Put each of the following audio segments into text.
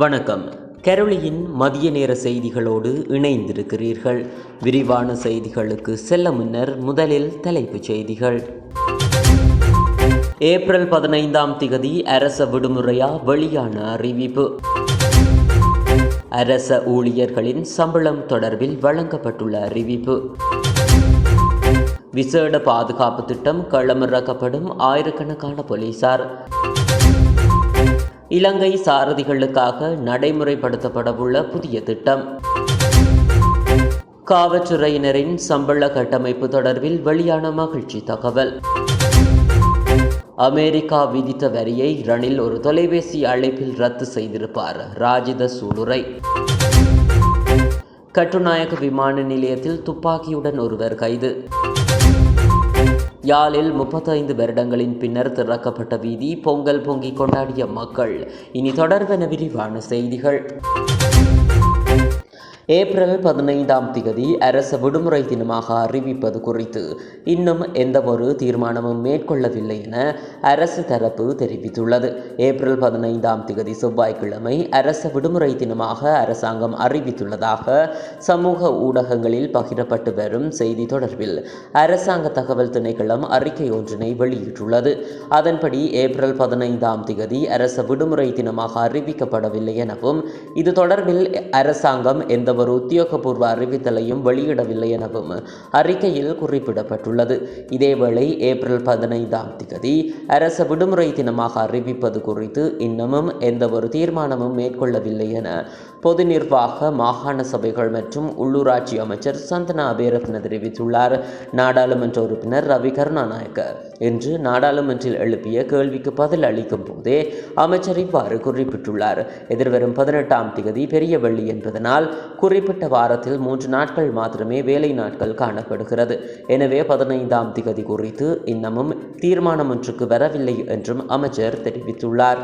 வணக்கம். கரோலியின் மதிய நேர செய்திகளோடு இணைந்திருக்கிறீர்கள். விரிவான செய்திகளுக்கு செல்ல முன்னர் முதலில் தலைப்புச் செய்திகள். ஏப்ரல் பதினைந்தாம் திகதி அரச விடுமுறையா வெளியான அறிவிப்பு. அரச ஊழியர்களின் சம்பளம் தொடர்பில் வழங்கப்பட்டுள்ள அறிவிப்பு. விசேட பாதுகாப்பு திட்டம் களமிறக்கப்படும் ஆயிரக்கணக்கான போலீசார். இலங்கை சாரதிகளுக்காக நடைமுறைப்படுத்தப்படவுள்ள புதிய திட்டம். காவல்துறையினரின் சம்பள கட்டமைப்பு தொடர்பில் வெளியான மகிழ்ச்சி தகவல். அமெரிக்கா விதித்த வரியை ரணில் ஒரு தொலைபேசி அழைப்பில் ரத்து செய்திருப்பார் ராஜித சூளுரை. கட்டுநாயக்க விமான நிலையத்தில் துப்பாக்கியுடன் ஒருவர் கைது. யாழில் முப்பத்தைந்து வருடங்களின் பின்னர் திறக்கப்பட்ட வீதி பொங்கல் பொங்கி கொண்டாடிய மக்கள். இனி தொடர்பென விரிவான செய்திகள். ஏப்ரல் பதினைந்தாம் திகதி அரசு விடுமுறை தினமாக அறிவிப்பது குறித்து இன்னும் எந்தவொரு தீர்மானமும் மேற்கொள்ளவில்லை என அரசு தரப்பு தெரிவித்துள்ளது. ஏப்ரல் பதினைந்தாம் திகதி செவ்வாய்க்கிழமை அரசு விடுமுறை தினமாக அரசாங்கம் அறிவித்துள்ளதாக சமூக ஊடகங்களில் பகிரப்பட்டு வரும் செய்தி தொடர்பில் அரசாங்க தகவல் திணைக்களம் அறிக்கை ஒன்றினை வெளியிட்டுள்ளது. அதன்படி ஏப்ரல் பதினைந்தாம் திகதி அரசு விடுமுறை தினமாக அறிவிக்கப்படவில்லை எனவும் இது தொடர்பில் அரசாங்கம் எந்த ஒரு உத்தியோகபூர்வ அறிவித்தலையும் வெளியிடவில்லை எனவும் அறிக்கையில் குறிப்பிடப்பட்டுள்ளது. இதேவேளை ஏப்ரல் பதினைந்தாம் திகதி அரச விடுமுறை தினமாக அறிவிப்பது குறித்து இன்னமும் எந்த ஒரு தீர்மானமும் மேற்கொள்ளவில்லை என பொது நிர்வாக மாகாண சபைகள் மற்றும் உள்ளூராட்சி அமைச்சர் சந்தனா அபேரத்ன தெரிவித்துள்ளார். நாடாளுமன்ற உறுப்பினர் ரவி கருணாநாயக்கர் என்று நாடாளுமன்றில் எழுப்பிய கேள்விக்கு பதில் அளிக்கும் போதே அமைச்சர் இவ்வாறு குறிப்பிட்டுள்ளார். எதிர்வரும் பதினெட்டாம் திகதி பெரிய வெள்ளி என்பதனால் குறிப்பிட்ட வாரத்தில் மூன்று நாட்கள் மாத்திரமே வேலை நாட்கள் காணப்படுகிறது. எனவே பதினைந்தாம் திகதி குறித்து இன்னமும் தீர்மானம் ஒன்றுக்கு வரவில்லை என்றும் அமைச்சர் தெரிவித்துள்ளார்.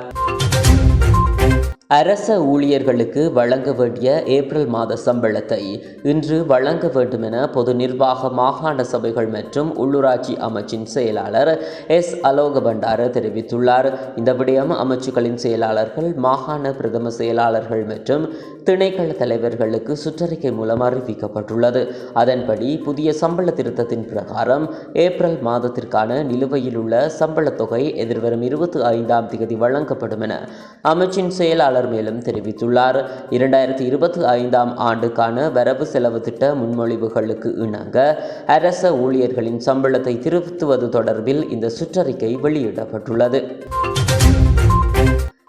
அரச ஊழியர்களுக்கு வழங்க வேண்டிய ஏப்ரல் மாத சம்பளத்தை இன்று வழங்க வேண்டும் என பொது நிர்வாக மாகாண சபைகள் மற்றும் உள்ளூராட்சி அமைச்சின் செயலாளர் எஸ். அலோக பண்டார தெரிவித்துள்ளார். இந்த விடயம் அமைச்சுகளின் செயலாளர்கள் மாகாண பிரதம செயலாளர்கள் மற்றும் திணைக்கள தலைவர்களுக்கு சுற்றறிக்கை மூலம் அறிவிக்கப்பட்டுள்ளது. அதன்படி புதிய சம்பள திருத்தத்தின் பிரகாரம் ஏப்ரல் மாதத்திற்கான நிலுவையில் உள்ள சம்பளத் தொகை எதிர்வரும் இருபத்தி ஐந்தாம் தேதி வழங்கப்படும் என அமைச்சின் செயலாளர் மேலும் தெரிவித்துள்ளார். இரண்டாயிரத்தி இருபத்தி ஐந்தாம் ஆண்டுக்கான வரவு செலவு திட்ட முன்மொழிவுகளுக்கு இணங்க அரச ஊழியர்களின் சம்பளத்தை திருத்துவது தொடர்பில் இந்த சுற்றறிக்கை வெளியிடப்பட்டுள்ளது.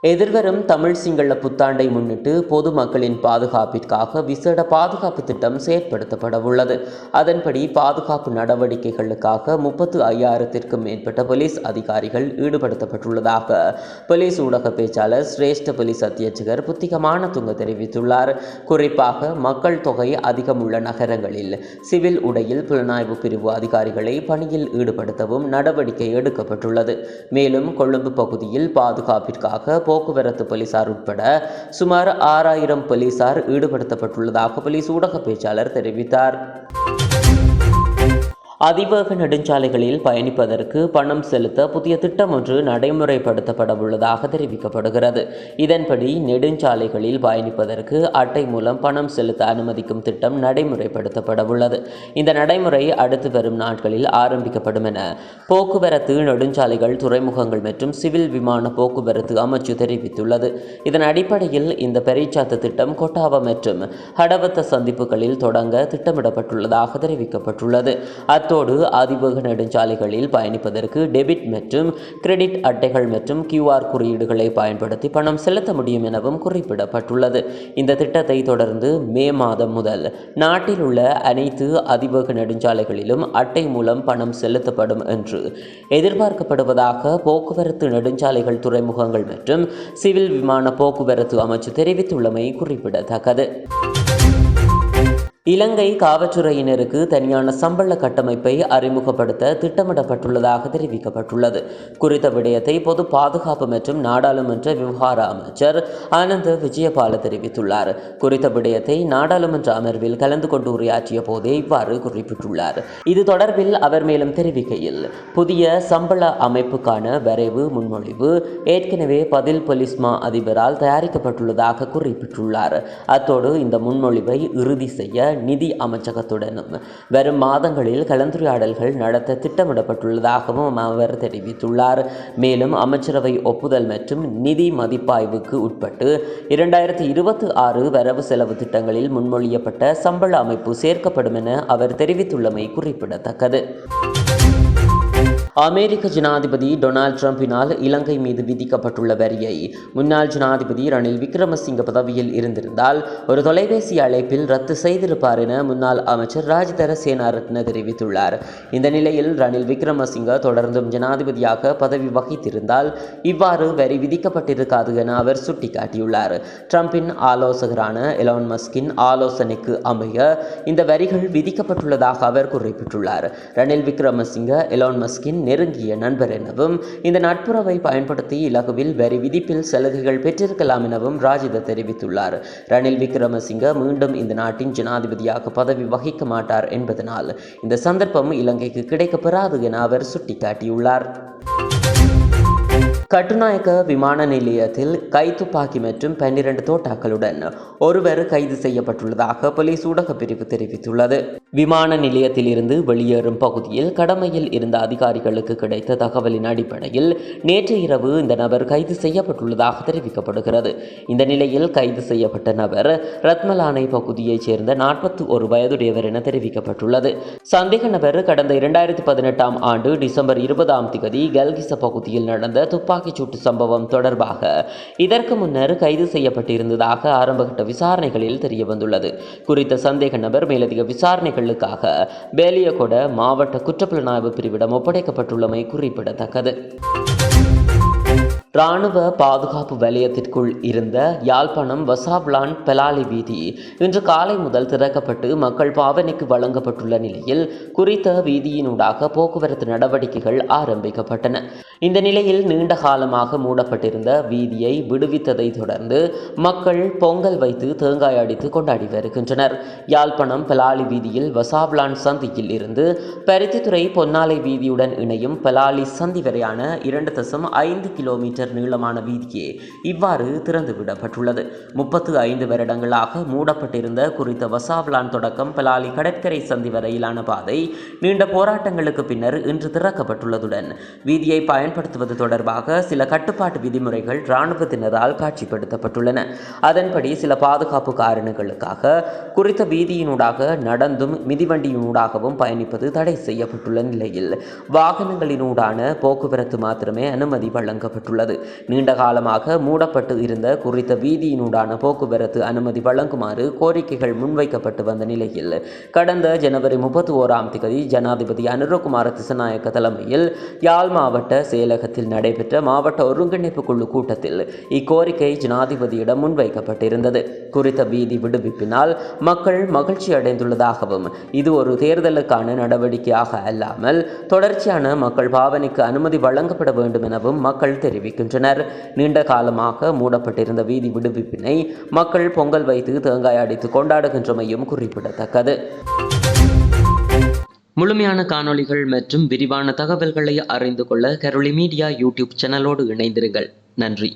எதிர்வரும் தமிழ் சிங்கள புத்தாண்டை முன்னிட்டு பொதுமக்களின் பாதுகாப்பிற்காக விசேட பாதுகாப்பு திட்டம் செயற்படுத்தப்பட உள்ளது அதன்படி பாதுகாப்பு நடவடிக்கைகளுக்காக முப்பத்து ஐயாயிரத்திற்கும் மேற்பட்ட போலீஸ் அதிகாரிகள் ஈடுபடுத்தப்பட்டுள்ளதாக போலீஸ் ஊடக பேச்சாளர் சிரேஷ்ட போலீஸ் அத்தியட்சகர் புத்திகமான துங்க தெரிவித்துள்ளார். குறிப்பாக மக்கள் தொகை அதிகம் உள்ள நகரங்களில் சிவில் உடையில் புலனாய்வு பிரிவு அதிகாரிகளை பணியில் ஈடுபடுத்தவும் நடவடிக்கை எடுக்கப்பட்டுள்ளது. மேலும் கொழும்பு பகுதியில் பாதுகாப்பிற்காக போக்குவரத்து போலீசார் உட்பட சுமார் ஆறாயிரம் போலீசார் ஈடுபடுத்தப்பட்டுள்ளதாக போலீஸ் ஊடக பேச்சாளர் தெரிவித்தார். அதிவேக நெடுஞ்சாலைகளில் பயணிப்பதற்கு பணம் செலுத்த புதிய திட்டம் ஒன்று நடைமுறைப்படுத்தப்பட உள்ளதாக தெரிவிக்கப்படுகிறது. இதன்படி நெடுஞ்சாலைகளில் பயணிப்பதற்கு அட்டை மூலம் பணம் செலுத்த அனுமதிக்கும் திட்டம் நடைமுறைப்படுத்தப்பட உள்ளது இந்த நடைமுறை அடுத்து வரும் நாட்களில் ஆரம்பிக்கப்படும் என போக்குவரத்து நெடுஞ்சாலைகள் துறைமுகங்கள் மற்றும் சிவில் விமான போக்குவரத்து அமைச்சு தெரிவித்துள்ளது. இதன் அடிப்படையில் இந்த பெரிச்சாத்து திட்டம் கொட்டாவா மற்றும் ஹடவத்த சந்திப்புகளில் தொடங்க திட்டமிடப்பட்டுள்ளதாக தெரிவிக்கப்பட்டுள்ளது. அத்தோடு அதிவேக நெடுஞ்சாலைகளில் பயணிப்பதற்கு டெபிட் மற்றும் கிரெடிட் அட்டைகள் மற்றும் கியூஆர் குறியீடுகளை பயன்படுத்தி பணம் செலுத்த முடியும் எனவும் குறிப்பிடப்பட்டுள்ளது. இந்த திட்டத்தை தொடர்ந்து மே மாதம் முதல் நாட்டில் உள்ள அனைத்து அதிவேக நெடுஞ்சாலைகளிலும் அட்டை மூலம் பணம் செலுத்தப்படும் என்று எதிர்பார்க்கப்படுவதாக போக்குவரத்து நெடுஞ்சாலைகள் துறைமுகங்கள் மற்றும் சிவில் விமான போக்குவரத்து அமைச்சு தெரிவித்துள்ளமை குறிப்பிடத்தக்கது. இலங்கை காவல்துறையினருக்கு தனியான சம்பள கட்டமைப்பை அறிமுகப்படுத்த திட்டமிடப்பட்டுள்ளதாக தெரிவிக்கப்பட்டுள்ளது. குறித்த விடயத்தை பொது பாதுகாப்பு மற்றும் நாடாளுமன்ற விவகார அமைச்சர் ஆனந்த விஜயபால தெரிவித்துள்ளார். குறித்த விடயத்தை நாடாளுமன்ற அமர்வில் கலந்து கொண்டு உரையாற்றிய போதே இவ்வாறு குறிப்பிட்டுள்ளார். இது தொடர்பில் அவர் மேலும் தெரிவிக்கையில் புதிய சம்பள அமைப்புக்கான வரைவு முன்மொழிவு ஏற்கனவே பதில் பொலிஸ்மா அதிபரால் தயாரிக்கப்பட்டுள்ளதாக குறிப்பிட்டுள்ளார். அத்தோடு இந்த முன்மொழிவை இறுதி செய்ய நிதி அமைச்சகத்துடனும் வரும் மாதங்களில் கலந்துரையாடல்கள் நடத்த திட்டமிடப்பட்டுள்ளதாகவும் அவர் தெரிவித்துள்ளார். மேலும் அமைச்சரவை ஒப்புதல் மற்றும் நிதி மதிப்பாய்வுக்கு உட்பட்டு இரண்டாயிரத்தி இருபத்தி ஆறு வரவு செலவு திட்டங்களில் முன்மொழியப்பட்ட சம்பள அமைப்பு சேர்க்கப்படும் என அவர் தெரிவித்துள்ளமை குறிப்பிடத்தக்கது. அமெரிக்க ஜனாதிபதி டொனால்ட் ட்ரம்பினால் இலங்கை மீது விதிக்கப்பட்டுள்ள வரியை முன்னாள் ஜனாதிபதி ரணில் விக்ரமசிங்க பதவியில் இருந்திருந்தால் ஒரு தொலைபேசி அழைப்பில் ரத்து செய்திருப்பார் என முன்னாள் அமைச்சர் ராஜதர சேனாரத்ன தெரிவித்துள்ளார். இந்த நிலையில் ரணில் விக்ரமசிங்க தொடர்ந்தும் ஜனாதிபதியாக பதவி வகித்திருந்தால் இவ்வாறு வரி விதிக்கப்பட்டிருக்காது என அவர் சுட்டிக்காட்டியுள்ளார். ட்ரம்பின் ஆலோசகரான எலான் மஸ்கின் ஆலோசனைக்கு அமைய இந்த வரிகள் விதிக்கப்பட்டுள்ளதாக அவர் குறிப்பிட்டுள்ளார். ரணில் விக்ரமசிங்க எலான் மஸ்கின் நெருங்கிய நண்பர் எனவும் இந்த நட்புறவை பயன்படுத்தி இலகுவில் வரி விதிப்பில் சலுகைகள் பெற்றிருக்கலாம் எனவும் ராஜித தெரிவித்துள்ளார். ரணில் விக்ரமசிங்க மீண்டும் இந்த நாட்டின் ஜனாதிபதியாக பதவி வகிக்க மாட்டார் என்பதனால் இந்த சந்தர்ப்பம் இலங்கைக்கு கிடைக்கப்பெறாது என அவர் சுட்டிக்காட்டியுள்ளார். கட்டுநாயக்க விமான நிலையத்தில் கைத்துப்பாக்கி மற்றும் பன்னிரண்டு தோட்டாக்களுடன் ஒருவர் கைது செய்யப்பட்டுள்ளதாக போலீஸ் ஊடகப் பிரிவு தெரிவித்துள்ளது. விமான நிலையத்தில் இருந்து வெளியேறும் பகுதியில் கடமையில் இருந்த அதிகாரிகளுக்கு கிடைத்த தகவலின் அடிப்படையில் நேற்று இரவு இந்த நபர் கைது செய்யப்பட்டுள்ளதாக தெரிவிக்கப்படுகிறது. இந்த நிலையில் கைது செய்யப்பட்ட நபர் ரத்மலானை பகுதியைச் சேர்ந்த நாற்பத்தி ஒரு வயதுடையவர் என தெரிவிக்கப்பட்டுள்ளது. சந்தேக நபர் கடந்த இரண்டாயிரத்தி பதினெட்டாம் ஆண்டு டிசம்பர் இருபதாம் திகதி கல்கிச பகுதியில் நடந்த துப்பாக்கிச் சூட்டு சம்பவம் தொடர்பாக இதற்கு முன்னர் கைது செய்யப்பட்டிருந்ததாக ஆரம்பகட்ட விசாரணைகளில் தெரியவந்துள்ளது. குறித்த சந்தேக நபர் மேலதிக விசாரணை விசாரணைகளுக்காக பேலியகொட மாவட்ட குற்றப்புலனாய்வு பிரிவிடம் ஒப்படைக்கப்பட்டுள்ளமை குறிப்பிடத்தக்கது. இராணுவ பாதுகாப்பு வலயத்திற்குள் இருந்த யாழ்ப்பாணம் வசாப்லான் பெலாலி வீதி இன்று காலை முதல் திறக்கப்பட்டு மக்கள் பாவனைக்கு வழங்கப்பட்டுள்ள நிலையில் குறித்த வீதியினூடாக போக்குவரத்து நடவடிக்கைகள் ஆரம்பிக்கப்பட்டன. இந்த நிலையில் நீண்ட காலமாக மூடப்பட்டிருந்த வீதியை விடுவித்ததை தொடர்ந்து மக்கள் பொங்கல் வைத்து தேங்காய் அடித்து கொண்டாடி வருகின்றனர். யாழ்ப்பாணம் பெலாலி வீதியில் வசாப்லான் சந்தியில் இருந்து பருத்தித்துறை பொன்னாலை வீதியுடன் இணையும் பெலாலி சந்தி வரையான இரண்டு தசம் ஐந்து கிலோமீட்டர் நீளமான வீதியே இவ்வாறு திறந்துவிடப்பட்டுள்ளது. முப்பத்து ஐந்து வருடங்களாக மூடப்பட்டிருந்த குறித்த வசாவ்லான் தொடக்கம் பலாலி கடற்கரை சந்தி வரையிலான பாதை நீண்ட போராட்டங்களுக்கு பின்னர் இன்று திறக்கப்பட்டுள்ளதுடன் வீதியை பயன்படுத்துவது தொடர்பாக சில கட்டுப்பாட்டு விதிமுறைகள் இராணுவத்தினரால் காட்சிப்படுத்தப்பட்டுள்ளன. அதன்படி சில பாதுகாப்பு காரணங்களுக்காக குறித்த வீதியினூடாக நடந்தும் மிதிவண்டியினூடாகவும் பயணிப்பது தடை செய்யப்பட்டுள்ள நிலையில் வாகனங்களினூடான போக்குவரத்து மாத்திரமே அனுமதி வழங்கப்பட்டுள்ளது. நீண்ட காலமாக மூடப்பட்டு இருந்த குறித்த வீதியினூடான போக்குவரத்து அனுமதி வழங்குமாறு கோரிக்கைகள் முன்வைக்கப்பட்டு வந்த நிலையில் கடந்த ஜனவரி முப்பத்தி ஓராம் தேதி ஜனாதிபதி அனுரகுமார திசநாயக்க தலைமையில் யாழ் மாவட்ட செயலகத்தில் நடைபெற்ற மாவட்ட ஒருங்கிணைப்பு குழு கூட்டத்தில் இக்கோரிக்கை ஜனாதிபதியிடம் முன்வைக்கப்பட்டிருந்தது. குறித்த வீதி விடுவிப்பினால் மக்கள் மகிழ்ச்சி அடைந்துள்ளதாகவும் இது ஒரு தேர்தலுக்கான நடவடிக்கையாக அல்லாமல் தொடர்ச்சியான மக்கள் பாவனைக்கு அனுமதி வழங்கப்பட வேண்டும் எனவும் மக்கள் தெரிவிக்கின்றனர் நீண்ட காலமாக மூடப்பட்டிருந்த வீதி விடுவிப்பினை மக்கள் பொங்கல் வைத்து தேங்காய் அடித்து கொண்டாடுகின்றமையும் குறிப்பிடத்தக்கது. முழுமையான காணொளிகள் மற்றும் விரிவான தகவல்களை அறிந்து கொள்ள கரோலி மீடியா யூடியூப் சேனலோடு இணைந்திருங்கள். நன்றி.